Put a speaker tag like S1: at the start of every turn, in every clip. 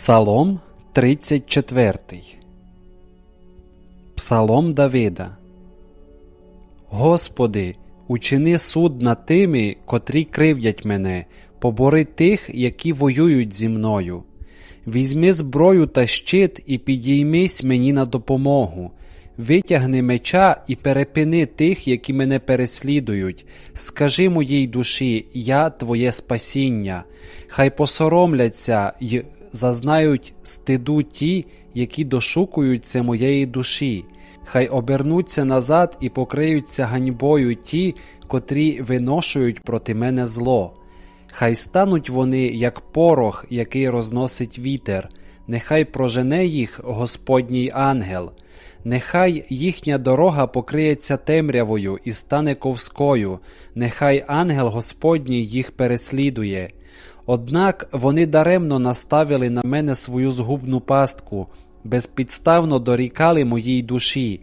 S1: Псалом 34 Псалом Давида Господи, учини суд над тими, котрі кривдять мене, побори тих, які воюють зі мною. Візьми зброю та щит і підіймись мені на допомогу. Витягни меча і перепини тих, які мене переслідують. Скажи моїй душі, я твоє спасіння. Хай посоромляться й зазнають стиду ті, які дошукуються моєї душі. Хай обернуться назад і покриються ганьбою ті, котрі виношують проти мене зло. Хай стануть вони, як порох, який розносить вітер, нехай прожене їх Господній ангел, нехай їхня дорога покриється темрявою і стане ковською, нехай ангел Господній їх переслідує. Однак вони даремно наставили на мене свою згубну пастку, безпідставно дорікали моїй душі.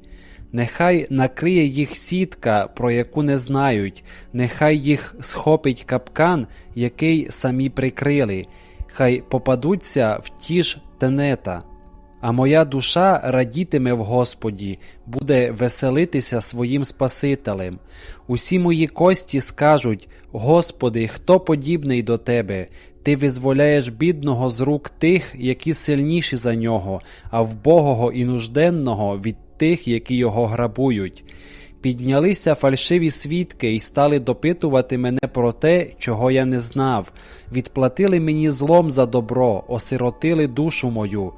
S1: Нехай накриє їх сітка, про яку не знають, нехай їх схопить капкан, який самі прикрили, хай попадуться в ті ж тенета. А моя душа радітиме в Господі, буде веселитися своїм Спасителем. Усі мої кості скажуть: Господи, хто подібний до Тебе? Ти визволяєш бідного з рук тих, які сильніші за нього, а вбогого і нужденного від тих, які його грабують. Піднялися фальшиві свідки і стали допитувати мене про те, чого я не знав, відплатили мені злом за добро, осиротили душу мою.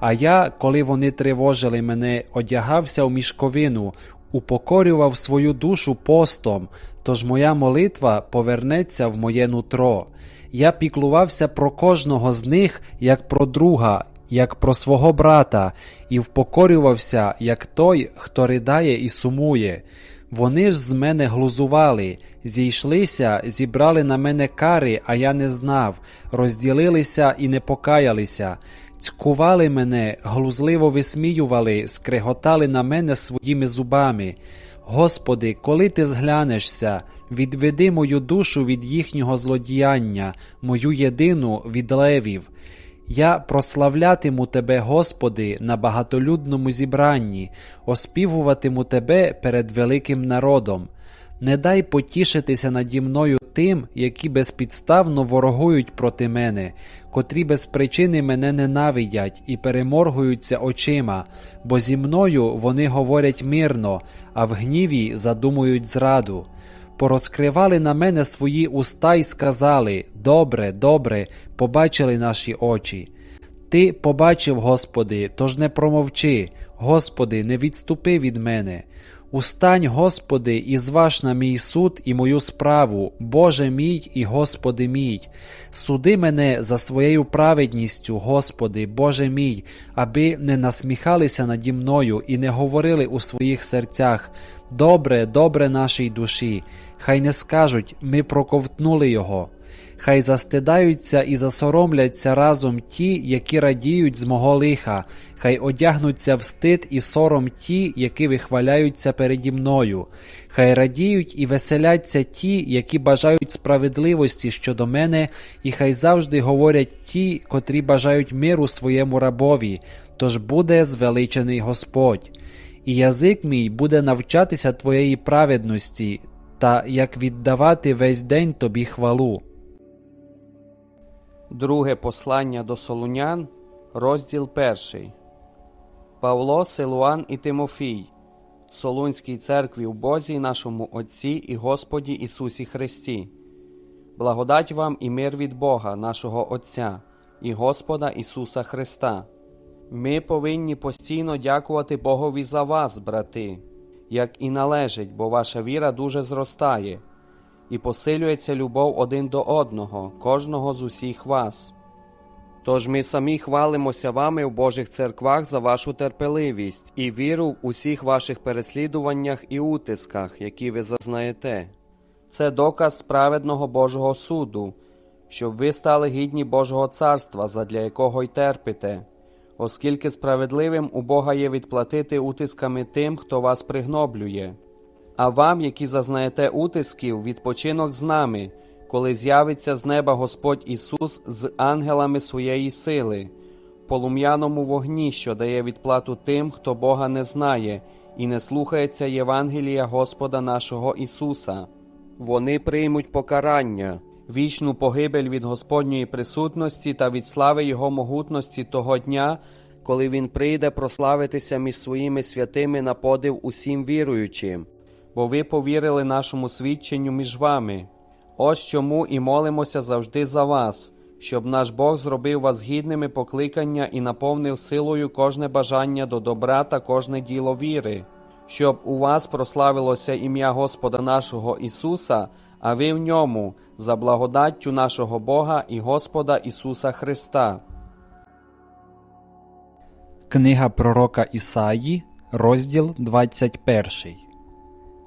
S1: А я, коли вони тривожили мене, одягався в мішковину, упокорював свою душу постом, тож моя молитва повернеться в моє нутро. Я піклувався про кожного з них, як про друга, як про свого брата, і впокорювався, як той, хто ридає і сумує. Вони ж з мене глузували, зійшлися, зібрали на мене кари, а я не знав, розділилися і не покаялися, цькували мене, глузливо висміювали, скреготали на мене своїми зубами. Господи, коли ти зглянешся, відведи мою душу від їхнього злодіяння, мою єдину від левів. Я прославлятиму Тебе, Господи, на багатолюдному зібранні, оспівуватиму Тебе перед великим народом. Не дай потішитися наді мною тим, які безпідставно ворогують проти мене, котрі без причини мене ненавидять і переморгуються очима, бо зі мною вони говорять мирно, а в гніві задумують зраду. Порозкривали на мене свої уста й сказали Добре, добре, побачили наші очі. Ти побачив, Господи, тож не промовчи, Господи, не відступи від мене. Устань, Господи, і зваж на мій суд і мою справу, Боже мій і Господи мій. Суди мене за своєю праведністю, Господи, Боже мій, аби не насміхалися наді мною і не говорили у своїх серцях Добре, добре нашій душі, хай не скажуть ми проковтнули його. Хай застидаються і засоромляться разом ті, які радіють з мого лиха, хай одягнуться в стид і сором ті, які вихваляються переді мною, хай радіють і веселяться ті, які бажають справедливості щодо мене, і хай завжди говорять ті, котрі бажають миру своєму рабові, тож буде звеличений Господь. І язик мій буде навчатися твоєї праведності, та як віддавати весь день тобі хвалу.
S2: Друге послання до Солунян, розділ перший. Павло, Силуан і Тимофій, Солунській церкві в Бозі нашому Отці і Господі Ісусі Христі. Благодать вам і мир від Бога, нашого Отця і Господа Ісуса Христа. Ми повинні постійно дякувати Богові за вас, брати, як і належить, бо ваша віра дуже зростає і посилюється любов один до одного, кожного з усіх вас. Тож ми самі хвалимося вами в Божих церквах за вашу терпеливість і віру в усіх ваших переслідуваннях і утисках, які ви зазнаєте. Це доказ справедного Божого суду, щоб ви стали гідні Божого царства, задля якого й терпите, оскільки справедливим у Бога є відплатити утисками тим, хто вас пригноблює. А вам, які зазнаєте утисків, відпочинок з нами, коли з'явиться з неба Господь Ісус з ангелами своєї сили, полум'яному вогні, що дає відплату тим, хто Бога не знає і не слухається Євангелія Господа нашого Ісуса. Вони приймуть покарання, вічну погибель від Господньої присутності та від слави Його могутності того дня, коли Він прийде прославитися між своїми святими на подив усім віруючим, бо ви повірили нашому свідченню між вами. Ось чому і молимося завжди за вас, щоб наш Бог зробив вас гідними покликання і наповнив силою кожне бажання до добра та кожне діло віри, щоб у вас прославилося ім'я Господа нашого Ісуса, а ви в ньому, за благодаттю нашого Бога і Господа Ісуса Христа.
S1: Книга пророка Ісаї, розділ 21.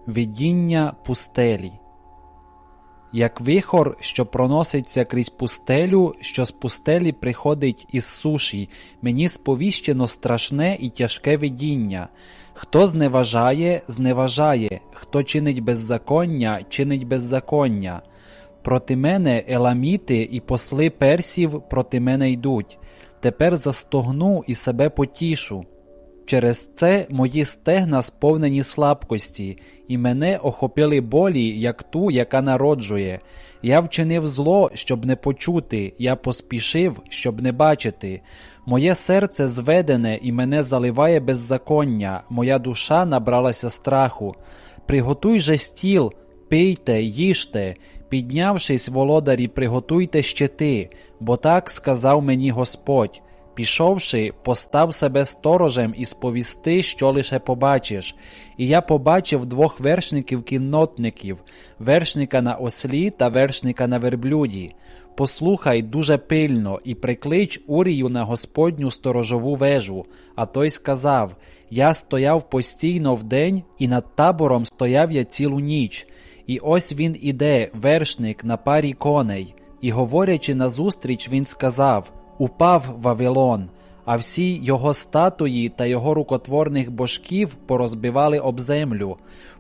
S1: Видіння пустелі. Як вихор, що проноситься крізь пустелю, що з пустелі приходить із суші, мені сповіщено страшне і тяжке видіння. Хто зневажає, зневажає, хто чинить беззаконня, чинить беззаконня. Проти мене еламіти і посли персів проти мене йдуть. Тепер застогну і себе потішу. Через це мої стегна сповнені слабкості, і мене охопили болі, як ту, яка народжує. Я вчинив зло, щоб не почути, я поспішив, щоб не бачити. Моє серце зведене і мене заливає беззаконня, моя душа набралася страху. Приготуй же стіл, пийте, їжте, піднявшись, володарі, приготуйте щити, бо так сказав мені Господь. Пішовши, постав себе сторожем і сповісти, що лише побачиш. І я побачив двох вершників-кіннотників, вершника на ослі та вершника на верблюді. Послухай дуже пильно і приклич Урію на Господню сторожову вежу. А той сказав: Я стояв постійно вдень, і над табором стояв я цілу ніч. І ось він іде, вершник на парі коней. І говорячи назустріч, він сказав: Упав Вавилон, а всі його статуї та його рукотворних божків порозбивали об землю.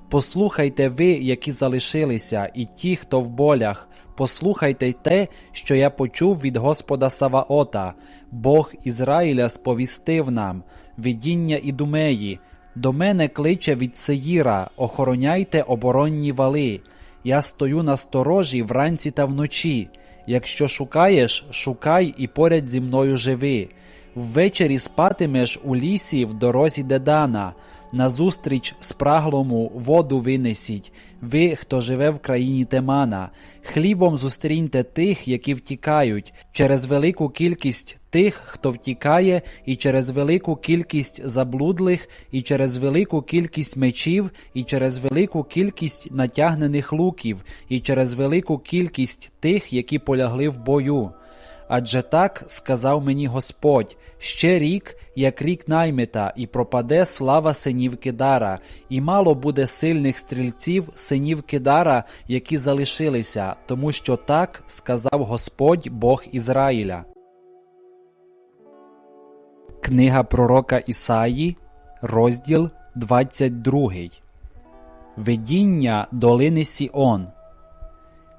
S1: Послухайте ви, які залишилися, і ті, хто в болях, послухайте те, що я почув від Господа Саваота, Бог Ізраїля сповістив нам, видіння Ідумеї. До мене кличе від Сеїра, охороняйте оборонні вали. Я стою на сторожі вранці та вночі. Якщо шукаєш, шукай і поряд зі мною живи. Ввечері спатимеш у лісі в дорозі Дедана. Назустріч спраглому воду винесіть, ви, хто живе в країні Темана. Хлібом зустріньте тих, які втікають, через велику кількість тих, хто втікає, і через велику кількість заблудлих, і через велику кількість мечів, і через велику кількість натягнених луків, і через велику кількість тих, які полягли в бою. Адже так сказав мені Господь ще рік, як рік наймита, і пропаде слава синів Кидара, і мало буде сильних стрільців, синів Кидара, які залишилися, тому що так сказав Господь Бог Ізраїля. Книга пророка Ісаї, розділ 22. Видіння долини Сіон.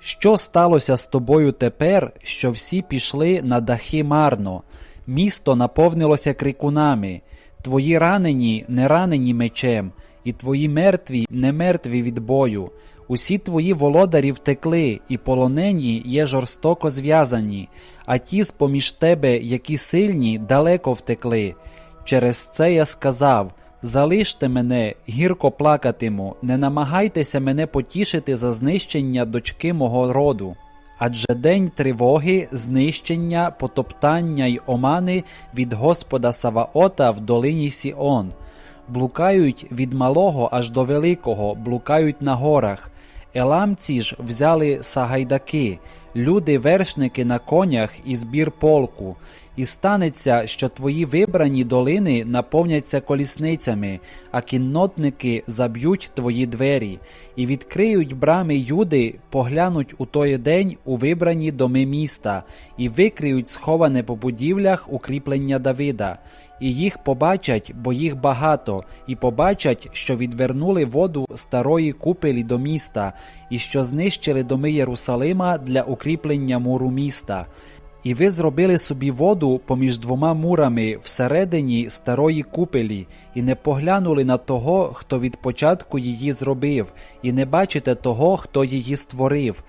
S1: Що сталося з тобою тепер, що всі пішли на дахи марно? Місто наповнилося крикунами, твої ранені не ранені мечем, і твої мертві не мертві від бою. Усі твої володарі втекли, і полонені є жорстоко зв'язані, а ті з поміж тебе, які сильні, далеко втекли. Через це я сказав. Залиште мене, гірко плакатиму, не намагайтеся мене потішити за знищення дочки мого роду. Адже день тривоги, знищення, потоптання й омани від Господа Саваота в долині Сіон. Блукають від малого аж до великого, блукають на горах. Еламці ж взяли сагайдаки, люди-вершники на конях і збір полку. І станеться, що твої вибрані долини наповняться колісницями, а кіннотники заб'ють твої двері, і відкриють брами юди, поглянуть у той день у вибрані доми міста, і викриють сховане по будівлях укріплення Давида. І їх побачать, бо їх багато, і побачать, що відвернули воду старої купелі до міста, і що знищили доми Єрусалима для укріплення муру міста. І ви зробили собі воду поміж двома мурами всередині старої купелі, і не поглянули на того, хто від початку її зробив, і не бачите того, хто її створив.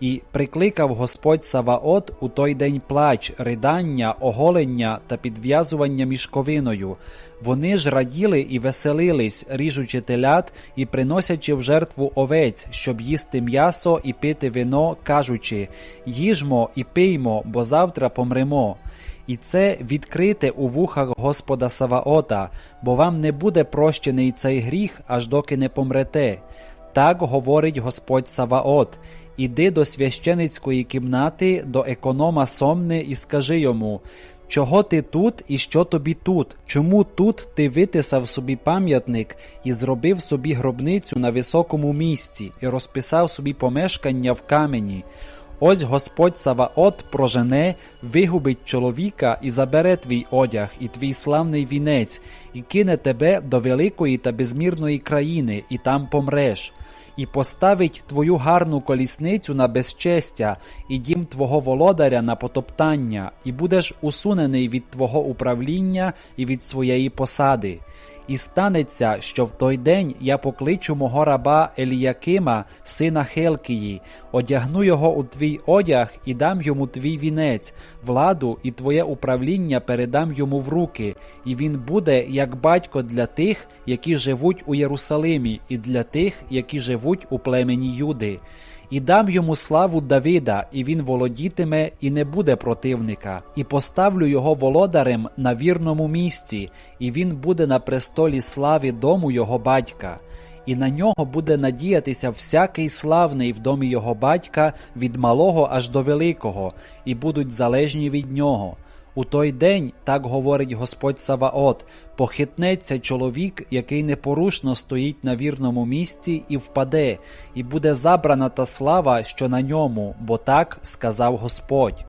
S1: І прикликав Господь Саваот у той день плач, ридання, оголення та підв'язування мішковиною. Вони ж раділи і веселились, ріжучи телят і приносячи в жертву овець, щоб їсти м'ясо і пити вино, кажучи: їжмо і пиймо, бо завтра помремо. І це відкрите у вухах Господа Саваота, бо вам не буде прощений цей гріх, аж доки не помрете. Так говорить Господь Саваот. Іди до священицької кімнати, до економа Сомни і скажи йому, чого ти тут і що тобі тут? Чому тут ти витисав собі пам'ятник і зробив собі гробницю на високому місці і розписав собі помешкання в камені? Ось Господь Саваот прожене, вигубить чоловіка і забере твій одяг і твій славний вінець, і кине тебе до великої та безмірної країни, і там помреш і поставить твою гарну колісницю на безчестя, і дім твого володаря на потоптання, і будеш усунений від твого управління і від своєї посади. І станеться, що в той день я покличу мого раба Еліякима, сина Хелкії, одягну його у твій одяг і дам йому твій вінець, владу і твоє управління передам йому в руки, і він буде як батько для тих, які живуть у Єрусалимі, і для тих, які живуть у племені Юди. І дам йому славу Давида, і він володітиме, і не буде противника, і поставлю його володарем на вірному місці, і він буде на престолі слави дому його батька. І на нього буде надіятися всякий славний в домі його батька від малого аж до великого, і будуть залежні від нього. У той день, так говорить Господь Саваот, похитнеться чоловік, який непорушно стоїть на вірному місці, і впаде, і буде забрана та слава, що на ньому, бо так сказав Господь.